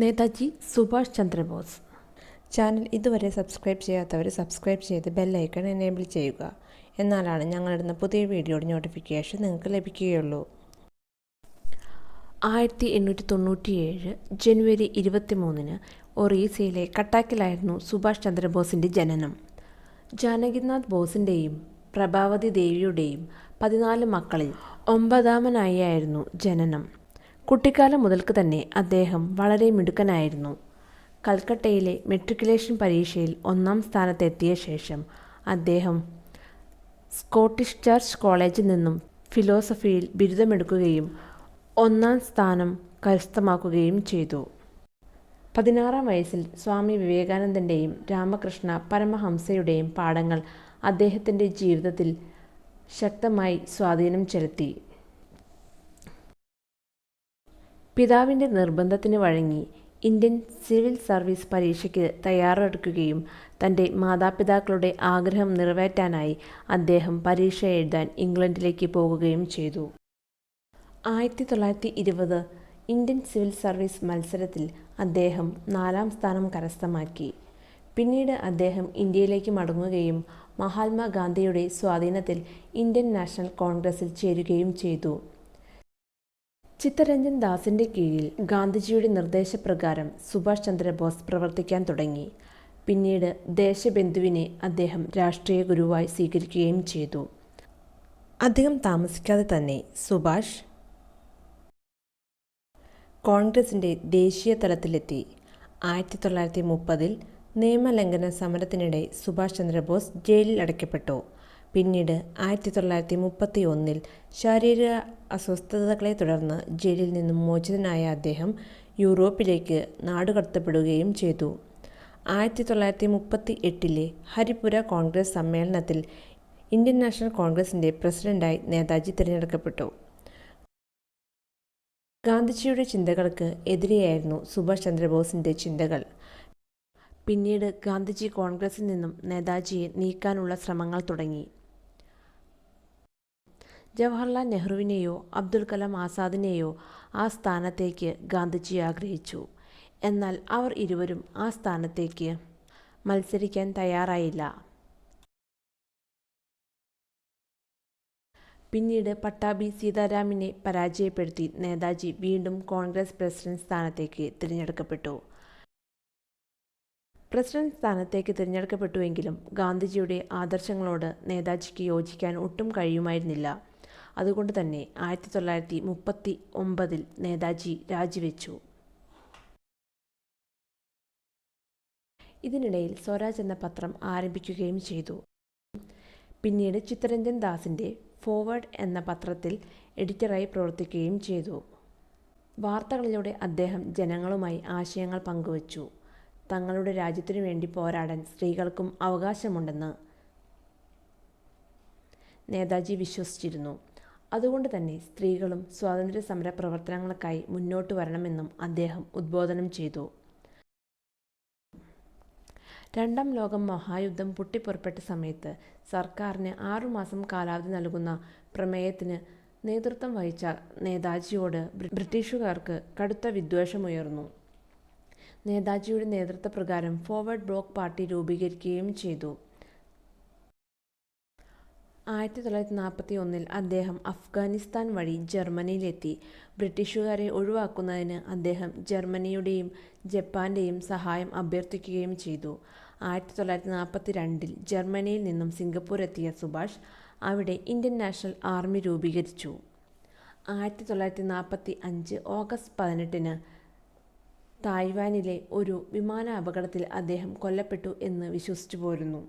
Netaji Subhash Chandrabose. Channel ഇതുവരെ subscribe ചെയ്യാത്തവർ subscribe ചെയ്ത് ബെല്ലൈക്കൺ എനേബിൾ ചെയ്യുക. എന്നാലാണ് ഞങ്ങളിടുന്ന പുതിയ വീഡിയോയുടെ നോട്ടിഫിക്കേഷൻ നിങ്ങൾക്ക് ലഭിക്കുകയുള്ളൂ. ആയിരത്തി എണ്ണൂറ്റി തൊണ്ണൂറ്റിയേഴ് ജനുവരി ഇരുപത്തി മൂന്നിന് ഒറീസയിലെ കട്ടാക്കിലായിരുന്നു സുഭാഷ് ചന്ദ്രബോസിന്റെ ജനനം. ജാനകിനാഥ് ബോസിന്റെയും പ്രഭാവതി ദേവിയുടെയും പതിനാല് മക്കളിൽ ഒമ്പതാമനായിരുന്നു ജനനം. കുട്ടിക്കാലം മുതൽക്ക് തന്നെ അദ്ദേഹം വളരെ മിടുക്കനായിരുന്നു. കൽക്കട്ടയിലെ മെട്രിക്കുലേഷൻ പരീക്ഷയിൽ ഒന്നാം സ്ഥാനത്തെത്തിയ ശേഷം അദ്ദേഹം സ്കോട്ടിഷ് ചർച്ച് കോളേജിൽ നിന്നും ഫിലോസഫിയിൽ ബിരുദമെടുക്കുകയും ഒന്നാം സ്ഥാനം കരസ്ഥമാക്കുകയും ചെയ്തു. പതിനാറാം വയസ്സിൽ സ്വാമി വിവേകാനന്ദന്റെയും രാമകൃഷ്ണ പരമഹംസയുടെയും പാഠങ്ങൾ അദ്ദേഹത്തിന്റെ ജീവിതത്തിൽ ശക്തമായി സ്വാധീനം ചെലുത്തി. പിതാവിന്റെ നിർബന്ധത്തിന് വഴങ്ങി ഇന്ത്യൻ സിവിൽ സർവീസ് പരീക്ഷയ്ക്ക് തയ്യാറെടുക്കുകയും തന്റെ മാതാപിതാക്കളുടെ ആഗ്രഹം നിറവേറ്റാനായി അദ്ദേഹം പരീക്ഷ എഴുതാൻ ഇംഗ്ലണ്ടിലേക്ക് പോകുകയും ചെയ്തു. ആയിരത്തി തൊള്ളായിരത്തി ഇരുപത് ഇന്ത്യൻ സിവിൽ സർവീസ് മത്സരത്തിൽ അദ്ദേഹം നാലാം സ്ഥാനം കരസ്ഥമാക്കി. പിന്നീട് അദ്ദേഹം ഇന്ത്യയിലേക്ക് മടങ്ങുകയും മഹാത്മാഗാന്ധിയുടെ സ്വാധീനത്തിൽ ഇന്ത്യൻ നാഷണൽ കോൺഗ്രസിൽ ചേരുകയും ചെയ്തു. ചിത്തരഞ്ജൻ ദാസിന്റെ കീഴിൽ ഗാന്ധിജിയുടെ നിർദ്ദേശപ്രകാരം സുഭാഷ് ചന്ദ്രബോസ് പ്രവർത്തിക്കാൻ തുടങ്ങി. പിന്നീട് ദേശബന്ധുവിനെ അദ്ദേഹം രാഷ്ട്രീയ ഗുരുവായി സ്വീകരിക്കുകയും ചെയ്തു. അധികം താമസിക്കാതെ തന്നെ സുഭാഷ് കോൺഗ്രസിന്റെ ദേശീയ തലത്തിലെത്തി. ആയിരത്തി തൊള്ളായിരത്തി മുപ്പതിൽ നിയമലംഘന സമരത്തിനിടെ സുഭാഷ് ചന്ദ്രബോസ് ജയിലിൽ അടയ്ക്കപ്പെട്ടു. പിന്നീട് ആയിരത്തി തൊള്ളായിരത്തി മുപ്പത്തി ഒന്നിൽ ശാരീരിക അസ്വസ്ഥതകളെ തുടർന്ന് ജയിലിൽ നിന്നും മോചിതനായ അദ്ദേഹം യൂറോപ്പിലേക്ക് നാടുകടത്തപ്പെടുകയും ചെയ്തു. ആയിരത്തി തൊള്ളായിരത്തി മുപ്പത്തി എട്ടിലെ ഹരിപുര കോൺഗ്രസ് സമ്മേളനത്തിൽ ഇന്ത്യൻ നാഷണൽ കോൺഗ്രസിന്റെ പ്രസിഡന്റായി നേതാജി തിരഞ്ഞെടുക്കപ്പെട്ടു. ഗാന്ധിജിയുടെ ചിന്തകൾക്ക് എതിരെയായിരുന്നു സുഭാഷ് ചന്ദ്രബോസിന്റെ ചിന്തകൾ. പിന്നീട് ഗാന്ധിജി കോൺഗ്രസിൽ നിന്നും നേതാജിയെ നീക്കാനുള്ള ശ്രമങ്ങൾ തുടങ്ങി. ജവഹർലാൽ നെഹ്റുവിനെയോ അബ്ദുൽ കലാം ആസാദിനെയോ ആ സ്ഥാനത്തേക്ക് ഗാന്ധിജി ആഗ്രഹിച്ചു. എന്നാൽ അവർ ഇരുവരും ആ സ്ഥാനത്തേക്ക് മത്സരിക്കാൻ തയ്യാറായില്ല. പിന്നീട് പട്ടാഭി സീതാരാമിനെ പരാജയപ്പെടുത്തി നേതാജി വീണ്ടും കോൺഗ്രസ് പ്രസിഡന്റ് സ്ഥാനത്തേക്ക് തിരഞ്ഞെടുക്കപ്പെട്ടു. പ്രസിഡന്റ് സ്ഥാനത്തേക്ക് തിരഞ്ഞെടുക്കപ്പെട്ടുവെങ്കിലും ഗാന്ധിജിയുടെ ആദർശങ്ങളോട് നേതാജിക്ക് യോജിക്കാൻ ഒട്ടും കഴിയുമായിരുന്നില്ല. അതുകൊണ്ട് തന്നെ ആയിരത്തി തൊള്ളായിരത്തി മുപ്പത്തി ഒമ്പതിൽ നേതാജി രാജിവെച്ചു. ഇതിനിടയിൽ സ്വരാജ് എന്ന പത്രം ആരംഭിക്കുകയും ചെയ്തു. പിന്നീട് ചിത്തരഞ്ജൻ ദാസിന്റെ ഫോർവേഡ് എന്ന പത്രത്തിൽ എഡിറ്ററായി പ്രവർത്തിക്കുകയും ചെയ്തു. വാർത്തകളിലൂടെ അദ്ദേഹം ജനങ്ങളുമായി ആശയങ്ങൾ പങ്കുവച്ചു. തങ്ങളുടെ രാജ്യത്തിനു വേണ്ടി പോരാടാൻ സ്ത്രീകൾക്കും അവകാശമുണ്ടെന്ന് നേതാജി വിശ്വസിച്ചിരുന്നു. അതുകൊണ്ട് തന്നെ സ്ത്രീകളും സ്വാതന്ത്ര്യ സമര പ്രവർത്തനങ്ങൾക്കായി മുന്നോട്ട് വരണമെന്നും അദ്ദേഹം ഉദ്ബോധനം ചെയ്തു. രണ്ടാം ലോകം മഹായുദ്ധം പൊട്ടിപ്പുറപ്പെട്ട സമയത്ത് സർക്കാരിന് ആറുമാസം കാലാവധി നൽകുന്ന പ്രമേയത്തിന് നേതൃത്വം വഹിച്ച നേതാജിയോട് ബ്രിട്ടീഷുകാർക്ക് കടുത്ത വിദ്വേഷമുയർന്നു. നേതാജിയുടെ നേതൃത്വപ്രകാരം ഫോർവേഡ് ബ്ലോക്ക് പാർട്ടി രൂപീകരിക്കുകയും ചെയ്തു. ആയിരത്തി തൊള്ളായിരത്തി നാൽപ്പത്തി ഒന്നിൽ അദ്ദേഹം അഫ്ഗാനിസ്ഥാൻ വഴി ജർമ്മനിയിലെത്തി. ബ്രിട്ടീഷുകാരെ ഒഴിവാക്കുന്നതിന് അദ്ദേഹം ജർമ്മനിയുടെയും ജപ്പാന്റെയും സഹായം അഭ്യർത്ഥിക്കുകയും ചെയ്തു. ആയിരത്തി തൊള്ളായിരത്തി നാൽപ്പത്തി രണ്ടിൽ ജർമ്മനിയിൽ നിന്നും സിംഗപ്പൂർ എത്തിയ സുഭാഷ് അവിടെ ഇന്ത്യൻ നാഷണൽ ആർമി രൂപീകരിച്ചു. ആയിരത്തി തൊള്ളായിരത്തി നാൽപ്പത്തി അഞ്ച് ഓഗസ്റ്റ് പതിനെട്ടിന് തായ്വാനിലെ ഒരു വിമാന അപകടത്തിൽ അദ്ദേഹം കൊല്ലപ്പെട്ടു എന്ന് വിശ്വസിച്ചു പോരുന്നു